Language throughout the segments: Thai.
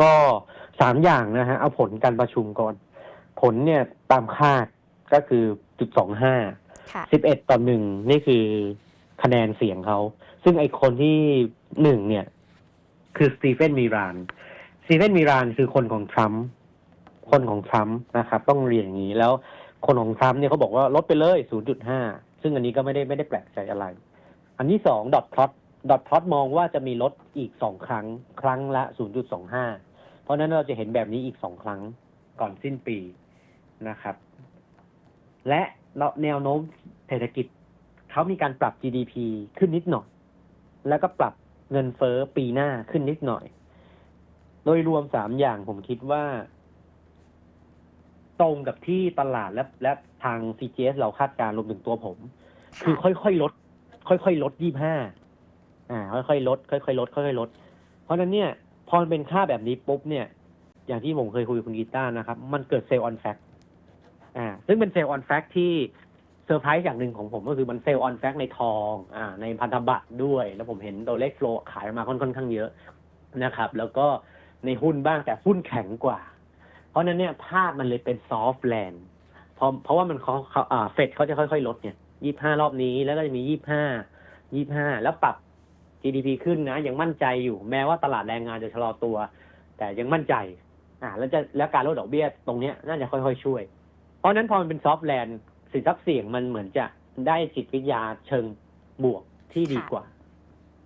ก็สามอย่างนะฮะเอาผลการประชุมก่อน ผลเนี่ยตามคาดก็คือจุดสองห้าค่ะสิบเอ็ดต่อหนึ่งนี่คือคะแนนเสียงเขา ซึ่งไอคนที่หนึ่งเนี่ย คือสตีเฟนมีรานสตีเฟนมีรานคือคนของทรัมป์คนของทรัมป์นะครับ ต้องเรียนอย่างนี้แล้วคนของทรัมป์เนี่ยเขาบอกว่าลดไปเลย 0.5 ซึ่งอันนี้ก็ไม่ได้ไม่ได้แปลกใจอะไร อันที่สองดอทพลอต ดอทพลอตมองว่าจะมีลดอีกสองครั้ง ครั้งละ 0.25 เพราะนั้นเราจะเห็นแบบนี้อีกสองครั้งก่อนสิ้นปีนะครับ และแนวโน้มเศรษฐกิจเขามีการปรับ GDP ขึ้นนิดหน่อย แล้วก็ปรับเงินเฟ้อปีหน้าขึ้นนิดหน่อย โดยรวมสามอย่างผมคิดว่า ตรงกับที่ตลาดและและทาง CGS เราคาดการณ์รวมถึงตัวผม คือค่อยๆลด ค่อยๆลดยี่ห้า อ่าค่อยๆลดค่อยๆลดค่อยๆลด เพราะฉะนั้นเนี่ยพอมันเป็นค่าแบบนี้ปุ๊บเนี่ย อย่างที่ผมเคยคุยกับคุณกีตาร์นะครับ มันเกิดเซลล์ออนแฟกอ่าซึ่งเป็นเซลล์ออนแฟกที่เซอร์ไพรส์อย่างหนึ่งของผมก็คือมันเซลล์ออนแฟกในทองอ่าในพันธบัตรด้วย แล้วผมเห็นตัวเลขโฟลขายมาค่อนค่อนข้างเยอะนะครับ แล้วก็ในหุ้นบ้างแต่หุ้นแข็งกว่า เพราะฉะนั้นเนี่ยภาพมันเลยเป็นซอฟต์แลนด์เพราะเพราะว่ามันเขาเขาอ่าเฟดเขาจะค่อยๆ ลดเนี่ยยี่ห้ารอบนี้แล้วก็จะมียี่ห้ายี่ห้าแล้วปรับ GDP ขึ้นนะ ยังมั่นใจอยู่ แม้ว่าตลาดแรงงานจะชะลอตัว แต่ยังมั่นใจ อ่า แล้วจะแล้วการลดดอกเบี้ยตรงเนี้ยน่าจะค่อยๆช่วย เพราะฉะนั้นพอมันเป็นซอฟต์แลนด์สินทรัพย์เสี่ยงมันเหมือนจะได้จิตวิทยาเชิงบวกที่ดีกว่า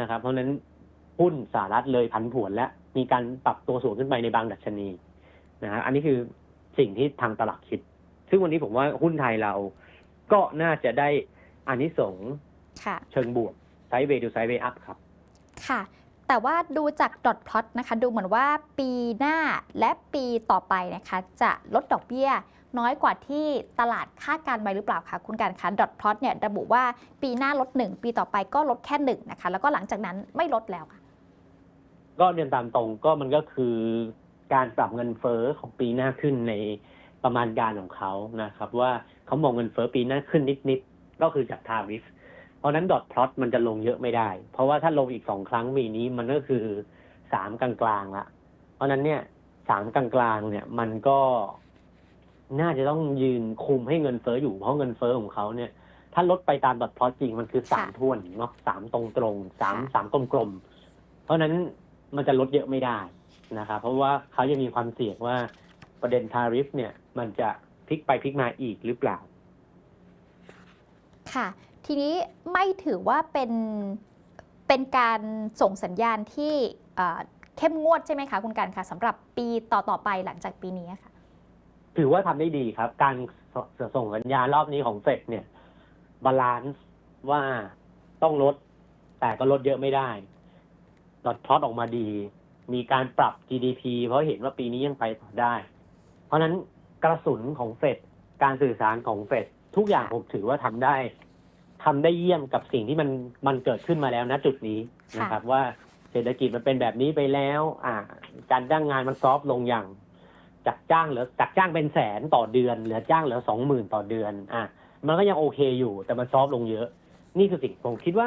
นะครับ เพราะฉะนั้นหุ้นสหรัฐเลยผันผวนและมีการปรับตัวสูงขึ้นไปในบางดัชนีนะฮะอันนี้คือสิ่งที่ทางตลาดคิด ซึ่งวันนี้ผมว่าหุ้นไทยเราก็น่าจะได้อานิสงส์ค่ะเชิงบวก ไซด์เวย์ดูไซด์เวย์อัพครับ ค่ะ แต่ว่าดูจากดอทพลอตนะคะ ดูเหมือนว่าปีหน้าและปีต่อไปนะคะ จะลดดอกเบี้ยน้อยกว่าที่ตลาดคาดการณ์ไว้หรือเปล่าคะคุณการคะดอทพลอตเนี่ยระบุว่าปีหน้าลด 1 ปีต่อไปก็ลดแค่1นะคะแล้วก็หลังจากนั้นไม่ลดแล้วค่ะ ก็เรียนตามตรงก็มันก็คือการปรับเงินเฟ้อของปีหน้าขึ้นในประมาณการของเขานะครับ ว่าเขามองเงินเฟ้อปีหน้าขึ้นนิดๆก็คือจากทาริฟเพ ราะฉะนั้นดอทพลอตมันจะลงเยอะไม่ได้ เพราะว่าถ้าลงอีกสองครั้งปีนี้มันก็คือสามกลางๆละเพราะฉะนั้นเนี่ยสามกลางๆเนี่ย มันก็น่าจะต้องยืนคุมให้เงินเฟ้ออยู่เพราะเงินเฟ้อของเขาเนี่ย ถ้าลดไปตามดอทพลอตจริงมันคือสามค่ะท่วนเนาะสามตรงตรงๆสามค่ะสามกลมๆเพราะฉะนั้นมันจะลดเยอะไม่ได้นะครับเพราะว่าเขายังมีความเสี่ยงว่าประเด็นทาริฟเนี่ย มันจะพลิกไปพลิกมาอีกหรือเปล่า ค่ะ ทีนี้ไม่ถือว่าเป็นเป็นการส่งสัญญาณที่เข้มงวดใช่ไหมคะคุณการคะสำหรับปีต่อๆไปหลังจากปีนี้ค่ะ ถือว่าทำได้ดีครับ การสส่งสัญญาณรอบนี้ของเฟดเนี่ยบาลานซ์ว่าต้องลด แต่ก็ลดเยอะไม่ได้ดอทพลอตออกมาดี มีการปรับ GDP เพราะเห็นว่าปีนี้ยังไปต่อได้ เพราะนั้นกระสุนของเฟดการสื่อสารของเฟดทุกอย่างผมถือว่าทำได้ ทำได้เยี่ยมกับสิ่งที่มันมันเกิดขึ้นมาแล้วณจุดนี้นะครับ ว่าเศรษฐกิจมันเป็นแบบนี้ไปแล้ว อ่า การจ้างงานมันซอฟต์ลงอย่างจากจ้างเหลือจากจ้างเป็นแสนต่อเดือนเหลือจ้างเหลือสองหมื่นต่อเดือน อะมันก็ยังโอเคอยู่ แต่มันซอฟต์ลงเยอะ นี่คือสิ่งผมคิดว่า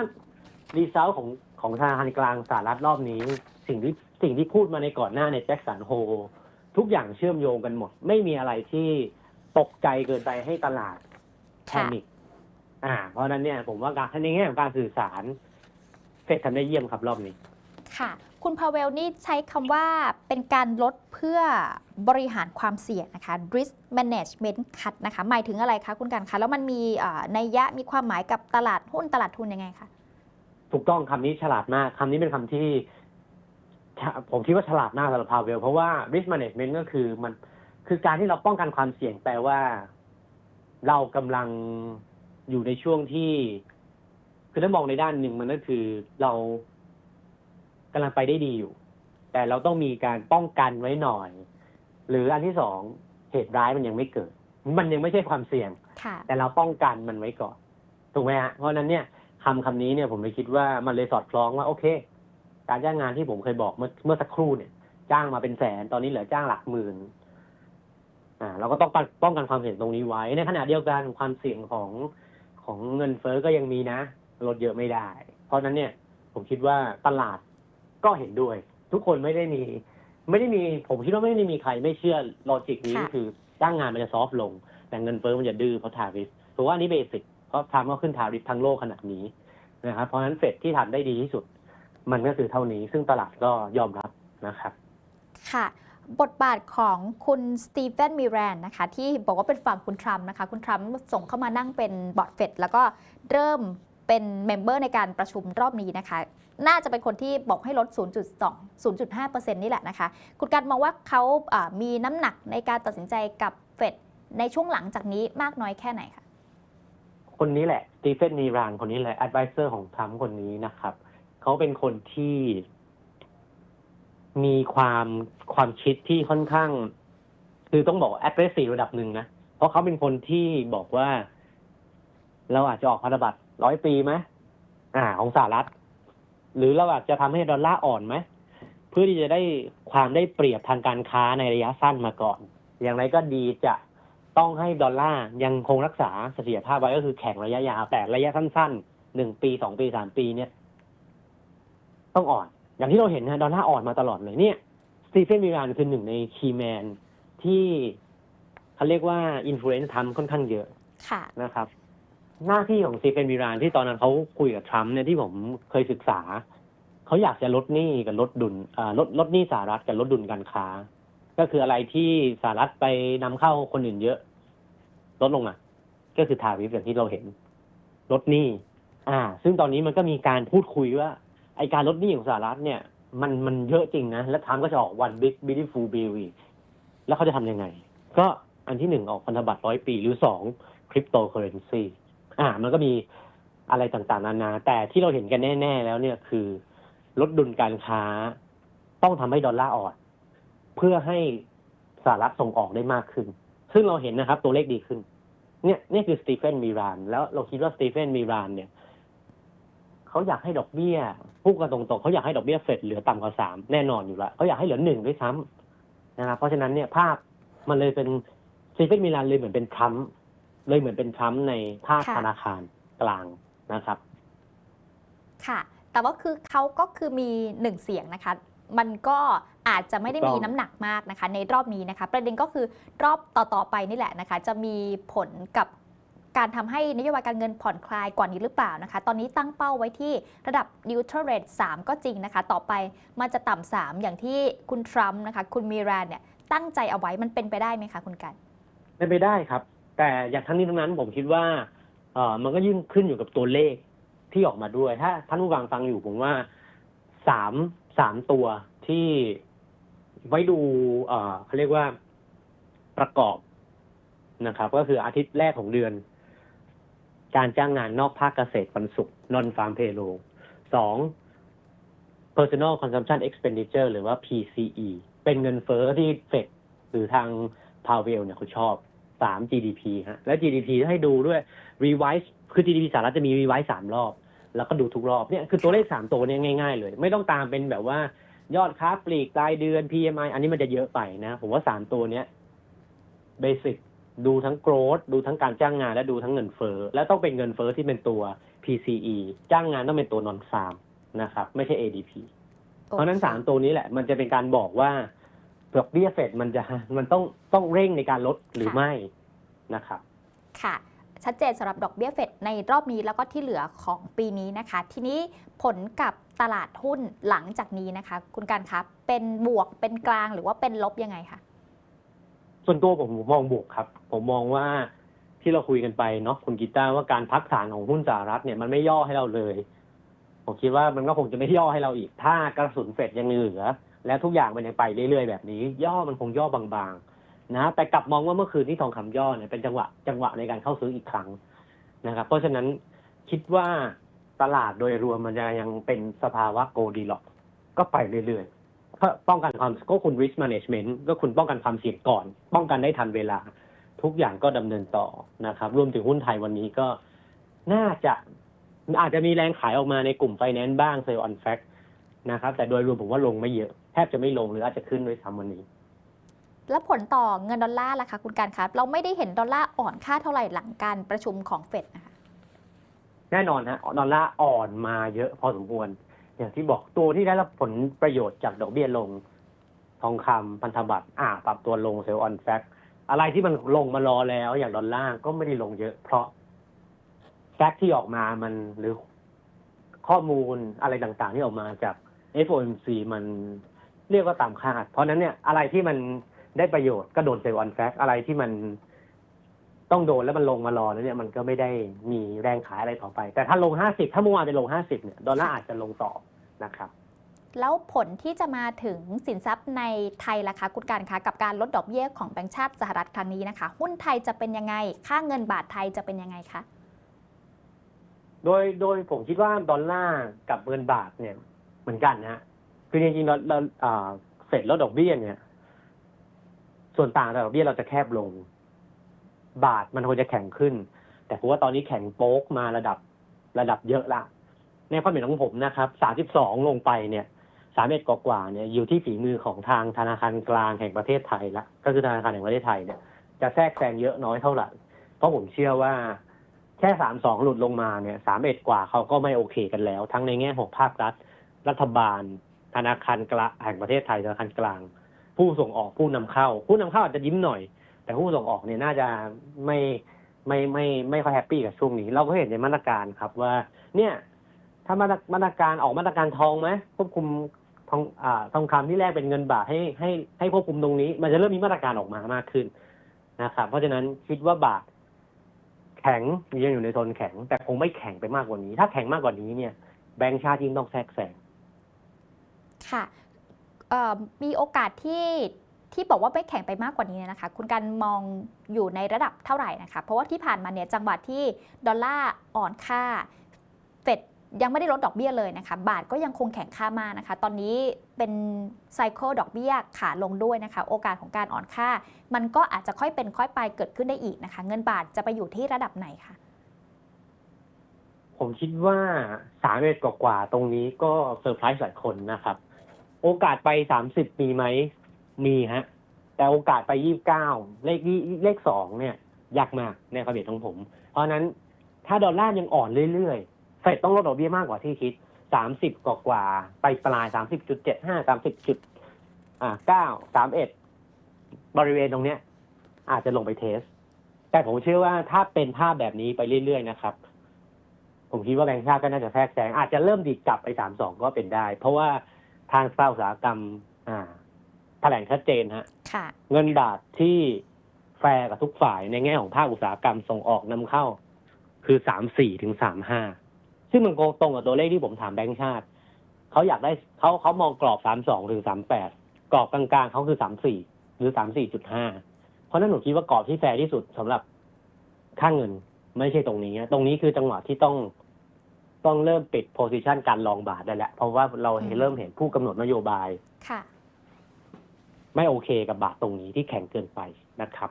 รีเซลของของธนาคารกลางสหรัฐรอบนี้ สิ่งที่สิ่งที่พูดมาในก่อนหน้าในแจ็คสันโฮทุกอย่างเชื่อมโยงกันหมด ไม่มีอะไรที่ตกใจเกินไปให้ตลาดแพค่ะนิค อ่า เพราะฉะนั้นเนี่ยผมว่าการในแง่ของการสื่อสารเฟดทำได้เยี่ยมครับรอบนี้ ค่ะ คุณพาเวลนี่ใช้คำว่าเป็นการลดเพื่อบริหารความเสี่ยงนะคะ risk management cut นะคะ หมายถึงอะไรคะคุณการคะ แล้วมันมีเอ่อนัยยะมีความหมายกับตลาดหุ้นตลาดทุนยังไงคะ ถูกต้องคำนี้ฉลาดมากคำนี้เป็นคำที่ ผมคิดว่าฉลาดมากสำหรับพาเวล เพราะว่า risk management ก็คือมันคือการที่เราป้องกันความเสี่ยงแปลว่า เรากำลัง อยู่ในช่วงที่ คือถ้ามองในด้านหนึ่งมันก็คือเรากำลังไปได้ดีอยู่ แต่เราต้องมีการป้องกันไว้หน่อย หรืออันที่สองเหตุร้ายมันยังไม่เกิด มันยังไม่ใช่ความเสี่ยงค่ะแต่เราป้องกันมันไว้ก่อนถูกไหมฮะเพราะฉะนั้นเนี่ยคำคำนี้เนี่ยผมเลยคิดว่ามันเลยสอดคล้องว่าโอเค การจ้างงานที่ผมเคยบอกเมื่อเมื่อสักครู่เนี่ย จ้างมาเป็นแสนตอนนี้เหลือจ้างหลักหมื่นอ่าเราก็ต้องป้องป้องกันความเสี่ยงตรงนี้ไว้ ในขณะเดียวกันความเสี่ยงของ ของเงินเฟ้อก็ยังมีนะ ลดเยอะไม่ได้ เพราะฉะนั้นเนี่ยผมคิดว่าตลาดก็เห็นด้วย ทุกคนไม่ได้มี ไม่ได้มี ผมคิดว่าไม่ได้มีใครไม่เชื่อลอจิกนี้ค่ะคือจ้างงานมันจะซอฟต์ลง แต่เงินเฟ้อมันจะดื้อเพราะทาริฟเพราะว่าอันนี้เบสิกเพราะทำก็ขึ้นทาริฟทั้งโลกขนาดนี้นะครับเพราะฉะนั้นเฟดที่ทำได้ดีที่สุด มันก็คือเท่านี้ซึ่งตลาดก็ยอมรับนะครับ ค่ะ บทบาทของคุณสตีเฟนมิแรนนะคะที่บอกว่าเป็นฝั่งคุณทรัมป์นะคะคุณทรัมป์ส่งเข้ามานั่งเป็นบอร์ดเฟดแล้วก็เริ่มเป็นเมมเบอร์ในการประชุมรอบนี้นะคะ น่าจะเป็นคนที่บอกให้ลด 0.2 0.5%นี่แหละนะคะ คุณการมองว่าเขามีน้ำหนักในการตัดสินใจกับเฟดในช่วงหลังจากนี้มากน้อยแค่ไหนคะ คนนี้แหละสตีเฟนนีรานคนนี้แหละ a d v i เซอร์ของทรัมป์คนนี้นะครับ เขาเป็นคนที่ มีความความคิดที่ค่อนข้าง คือต้องบอกว่า aggressive ระดับหนึ่งนะ เพราะเขาเป็นคนที่บอกว่า เราอาจจะออกพันธบัตรร้อยปีไหมอ่า ของสหรัฐ หรือเราอาจจะทำให้ดอลลาร์อ่อนไหมเพื่อที่จะได้ความได้เปรียบทางการค้าในระยะสั้นมาก่อน อย่างไรก็ดีจะต้องให้ดอลลาร์ยังคงรักษาเสถียรภาพไว้ก็คือแข่งระยะยาวแต่ระยะสั้นๆหนึ่งปีสองปีสามปีเนี่ย ต้องอ่อน อย่างที่เราเห็นนะดอลลาร์อ่อนมาตลอดเลยเนี่ยสตีเฟนมิรานคือหนึ่งในคีย์แมนที่เขาเรียกว่าอินฟลูเอนซ์ทำค่อนข้างเยอะค่ะนะครับ หน้าที่ของสตีเฟนมิรานที่ตอนนั้นเขาคุยกับทรัมป์เนี่ยที่ผมเคยศึกษา เขาอยากจะลดหนี้กับลดดุลอ่าลดลดหนี้สหรัฐกับลดดุลการค้า ก็คืออะไรที่สหรัฐไปนำเข้าคนอื่นเยอะ ลดลงอะ ก็คือทาริฟอย่างที่เราเห็นลดหนี้อ่า ซึ่งตอนนี้มันก็มีการพูดคุยว่า ไอการลดหนี้ของสหรัฐเนี่ย มันมันเยอะจริงนะ แล้วทรัมป์ก็จะออก one big beautiful bill อีกแล้วเขาจะทำยังไง ก็อันที่หนึ่งออกพันธบัตรร้อยปีหรือสองคริปโตเคอเรนซีอ่า มันก็มีอะไรต่างๆ นานา แต่ที่เราเห็นกันแน่ ๆ แล้วเนี่ยคือ ลดดุลการค้า ต้องทำให้ดอลลาร์อ่อน เพื่อให้สหรัฐส่งออกได้มากขึ้น ซึ่งเราเห็นนะครับ ตัวเลขดีขึ้น เนี่ยนี่คือสตีเฟนมีราน แล้วเราคิดว่าสตีเฟนมีรานเนี่ย เขาอยากให้ดอกเบี้ยพูดกันตรงๆเขาอยากให้ดอกเบี้ยเฟดเหลือต่ำกว่าสามแน่นอนอยู่แล้วเขาอยากให้เหลือหนึ่งด้วยซ้ำนะครับเพราะฉะนั้นเนี่ยภาพมันเลยเป็นสตีเฟนมีรานเลยเหมือนเป็นทรัมป์เลยเหมือนเป็นทรัมป์ในภาคค่ะธนาคารกลางนะครับ ค่ะ แต่ว่าคือเขาก็คือมีหนึ่งเสียงนะคะ มันก็อาจจะไม่ได้มีถูกต้องน้ำหนักมากนะคะ ในรอบนี้นะคะ ประเด็นก็คือรอบต่อๆไปนี่แหละนะคะ จะมีผลกับ การทำให้นโยบายการเงินผ่อนคลายกว่านี้หรือเปล่านะคะ ตอนนี้ตั้งเป้าไว้ที่ระดับ neutral rate 3 ก็จริงนะคะ ต่อไปมันจะต่ำ3อย่างที่คุณทรัมป์นะคะ คุณมีรานเนี่ยตั้งใจเอาไว้มันเป็นไปได้ไหมคะคุณกันเป็นไปได้ครับ แต่อย่างทั้งนี้ทั้งนั้นผมคิดว่าเออมันก็ยิ่งขึ้นอยู่กับตัวเลขที่ออกมาด้วย ถ้าท่านผู้ฟังฟังอยู่ผมว่าสามสามตัวที่ไว้ดูเออเขาเรียกว่าประกอบนะครับ ก็คืออาทิตย์แรกของเดือน การจ้างงานนอกภาคเกษตรวันศุกร์ non farm payroll สอง personal consumption expenditure หรือว่า PCE เป็นเงินเฟ้อที่เฟดหรือทางพาวเวลเนี่ยเขาชอบสาม GDP ฮะ แล้ว GDP ให้ดูด้วย revise คือ GDP สหรัฐจะมี revise สามรอบ แล้วก็ดูทุกรอบเนี่ยคือตัวเลขสามตัวเนี่ยง่ายๆเลย ไม่ต้องตามเป็นแบบว่ายอดค้าปลีกรายเดือน PMI อันนี้มันจะเยอะไปนะ ผมว่าสามตัวเนี้ยเบสิก ดูทั้ง growth ดูทั้งการจ้างงานและดูทั้งเงินเฟ้อและต้องเป็นเงินเฟ้อที่เป็นตัว PCE จ้างงานต้องเป็นตัว non farm นะครับ ไม่ใช่ ADP เพราะฉะนั้นสามตัวนี้แหละ มันจะเป็นการบอกว่าดอกเบี้ยเฟดมันจะมันต้องต้องเร่งในการลดหรือค่ะไม่นะครับ ค่ะ ชัดเจนสำหรับดอกเบี้ยเฟดในรอบนี้แล้วก็ที่เหลือของปีนี้นะคะ ทีนี้ผลกับตลาดหุ้นหลังจากนี้นะคะ คุณการครับเป็นบวกเป็นกลางหรือว่าเป็นลบยังไงคะ ส่วนตัวผมมองบวกครับ ผมมองว่าที่เราคุยกันไปเนาะคุณกีตาร์ว่าการพักฐานของหุ้นสหรัฐเนี่ยมันไม่ย่อให้เราเลย ผมคิดว่ามันก็คงจะไม่ย่อให้เราอีก ถ้ากระสุนเฟดยังเหลือ และทุกอย่างมันยังไปเรื่อยๆแบบนี้ ย่อมันคงย่อบางๆ นะ แต่กลับมองว่าเมื่อคืนที่ทองคำย่อเนี่ยเป็นจังหวะจังหวะในการเข้าซื้ออีกครั้งนะครับ เพราะฉะนั้นคิดว่าตลาดโดยรวมมันจะยังเป็นสภาวะโกดีล็อกก็ไปเรื่อยๆ ป้องกันความก็คุณ risk management ก็คุณป้องกันความเสี่ยงก่อน ป้องกันได้ทันเวลา ทุกอย่างก็ดำเนินต่อนะครับ รวมถึงหุ้นไทยวันนี้ก็น่าจะอาจจะมีแรงขายออกมาในกลุ่มไฟแนนซ์บ้างเซลล์ออนแฟกนะครับ แต่โดยรวมผมว่าลงไม่เยอะ แทบจะไม่ลงหรืออาจจะขึ้นด้วยซ้ำวันนี้ แล้วผลต่อเงินดอลลาร์ล่ะคะคุณการครับเราไม่ได้เห็นดอลลาร์อ่อนค่าเท่าไหร่หลังการประชุมของเฟดนะคะแน่นอนฮะดอลลาร์อ่อนมาเยอะพอสมควร อย่างที่บอกตัวที่ได้รับผลประโยชน์จากดอกเบี้ยลง ทองคำพันธบัตรอ่าปรับตัวลงเซลล์ออนแฟกอะไรที่มันลงมารอแล้ว อย่างดอลลาร์ก็ไม่ได้ลงเยอะ เพราะแฟกที่ออกมามันหรือข้อมูลอะไรต่างๆ ที่ออกมาจาก FOMC มันเรียกว่าตามคาด เพราะฉะนั้นเนี่ยอะไรที่มันได้ประโยชน์ก็โดนเซลล์ออนแฟกอะไรที่มัน ต้องโดนแล้วมันลงมารอแล้วเนี่ยมันก็ไม่ได้มีแรงขายอะไรต่อไป แต่ถ้าลงห้าสิบถ้าเมื่อวานไปลงห้าสิบเนี่ยดอลลาร์อาจจะลงต่อนะครับแล้วผลที่จะมาถึงสินทรัพย์ในไทยล่ะคะคุณการคะกับการลดดอกเบี้ยของแบงก์ชาติสหรัฐครั้งนี้นะคะ หุ้นไทยจะเป็นยังไง ค่าเงินบาทไทยจะเป็นยังไงคะโดยโดยผมคิดว่าดอลลาร์กับเงินบาทเนี่ยเหมือนกันนะฮะคือจริงๆเราเราอ่าเฟดลดดอกเบี้ยเนี่ย ส่วนต่างจากดอกเบี้ยเราจะแคบลง บาทมันควรจะแข็งขึ้น แต่ผมว่าตอนนี้แข็งโป๊กมาระดับระดับเยอะละในความเห็นของผมนะครับสามสิบสองลงไปเนี่ยสามเอ็ดกว่าเนี่ยอยู่ที่ฝีมือของทางธนาคารกลางแห่งประเทศไทยละก็คือธนาคารแห่งประเทศไทยเนี่ยจะแทรกแซงเยอะน้อยเท่าไหร่เพราะผมเชื่อว่าแค่สามสองหลุดลงมาเนี่ยสามเอ็ดกว่าเขาก็ไม่โอเคกันแล้ว ทั้งในแง่ของภาครัฐ รัฐบาล ธนาคารกลางแห่งประเทศไทยธนาคารกลาง ผู้ส่งออกผู้นำเข้า ผู้นำเข้าอาจจะยิ้มหน่อย แต่ผู้ส่งออกเนี่ยน่าจะไม่ไม่ไม่ไม่ค่อยแฮปปี้กับช่วงนี้ เราก็เห็นในมาตรการครับว่า เนี่ยถ้ามาตรมาตรการออกมาตรการทองไหมควบคุมทองอ่าทองคำที่แรกเป็นเงินบาทให้ให้ให้ควบคุมตรงนี้ มันจะเริ่มมีมาตรการออกมามากขึ้นนะครับเพราะฉะนั้นคิดว่าบาทแข็งยังอยู่ในโซนแข็ง แต่คงไม่แข็งไปมากกว่านี้ ถ้าแข็งมากกว่านี้เนี่ย แบงก์ชาติยิ่งต้องแทรกแซงค่ะมีโอกาสที่ ที่บอกว่าไม่แข็งไปมากกว่านี้เนี่ยนะคะ คุณการมองอยู่ในระดับเท่าไหร่นะคะ เพราะว่าที่ผ่านมาเนี่ยจังหวะที่ดอลลาร์อ่อนค่าเฟดยังไม่ได้ลดดอกเบี้ยเลยนะคะ บาทก็ยังคงแข็งค่ามากนะคะ ตอนนี้เป็นไซเคิลดอกเบี้ยขาลงด้วยนะคะ โอกาสของการอ่อนค่า มันก็อาจจะค่อยเป็นค่อยไปเกิดขึ้นได้อีกนะคะ เงินบาทจะไปอยู่ที่ระดับไหนคะผมคิดว่าสามเอ็ดกว่าๆตรงนี้ก็เซอร์ไพรส์หลายคนนะครับ โอกาสไปสามสิบมีไหม มีฮะ แต่โอกาสไปยี่บเก้าเลขยี่เลขสองเนี่ยยากมากในความเห็นของผม เพราะนั้นถ้าดอลลาร์ยังอ่อนเรื่อยๆเฟดต้องลดดอกเบี้ยมากกว่าที่คิดสามสิบกว่าๆไปปลายสามสิบจุดเจ็ดห้าสามสิบจุดอ่าเก้าสามเอ็ดบริเวณตรงเนี้ย อาจจะลงไปเทส แต่ผมเชื่อว่าถ้าเป็นภาพแบบนี้ไปเรื่อยๆนะครับ ผมคิดว่าแบงก์ชาติก็น่าจะแทรกแซงอาจจะเริ่มดีดกลับไปสามสองก็เป็นได้ เพราะว่าทางสภาอุตสาหกรรม อ่า แถลงชัดเจนฮะค่ะเงินบาทที่แฟร์กับทุกฝ่ายในแง่ของภาคอุตสาหกรรมส่งออกนำเข้า คือสามสี่ถึงสามห้าซึ่งมันตรงกับตัวเลขที่ผมถามแบงก์ชาติเขาอยากได้เขาเขามองกรอบสามสองถึงสามแปดกรอบกลางๆเขาคือสามสี่หรือสามสี่จุดห้าเพราะฉะนั้นหนูคิดว่ากรอบที่แฟร์ที่สุดสำหรับค่าเงินไม่ใช่ตรงนี้ตรงนี้คือจังหวะที่ต้องต้องเริ่มปิดโพซิชันการลองบาทได้แล้ว เพราะว่าเราอืมเริ่มเห็นผู้กำหนดนโยบายค่ะ ไม่โอเคกับบาทตรงนี้ที่แข็งเกินไปนะครับ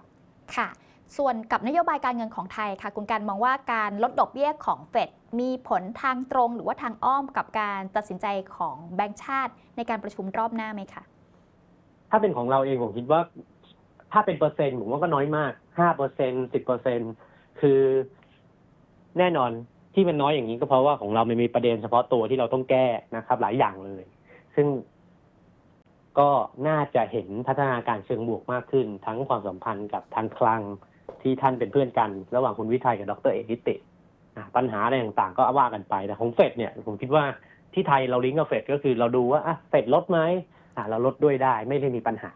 ค่ะ ส่วนกับนโยบายการเงินของไทยค่ะคุณการมองว่าการลดดอกเบี้ยของเฟดมีผลทางตรงหรือว่าทางอ้อมกับการตัดสินใจของแบงก์ชาติ ในการประชุมรอบหน้าไหมคะถ้าเป็นของเราเองผมคิดว่าถ้าเป็นเปอร์เซ็นต์ผมว่าก็น้อยมากห้าเปอร์เซ็นสิบเปอร์เซ็นคือแน่นอนที่มันน้อยอย่างนี้ก็เพราะว่าของเรามันมีประเด็นเฉพาะตัวที่เราต้องแก้นะครับ หลายอย่างเลย ซึ่ง ก็น่าจะเห็นพัฒนาการเชิงบวกมากขึ้น ทั้งความสัมพันธ์กับทางคลังที่ท่านเป็นเพื่อนกัน ระหว่างคุณวิทัยกับดรเอกนิติปัญหาอะไรต่างๆ ก็ว่ากันไปแต่ของเฟดเนี่ยผมคิดว่าที่ไทยเราลิงก์กับเฟดก็คือเราดูว่าเฟดลดไหมเราลดด้วยได้ไม่ได้มีปัญหา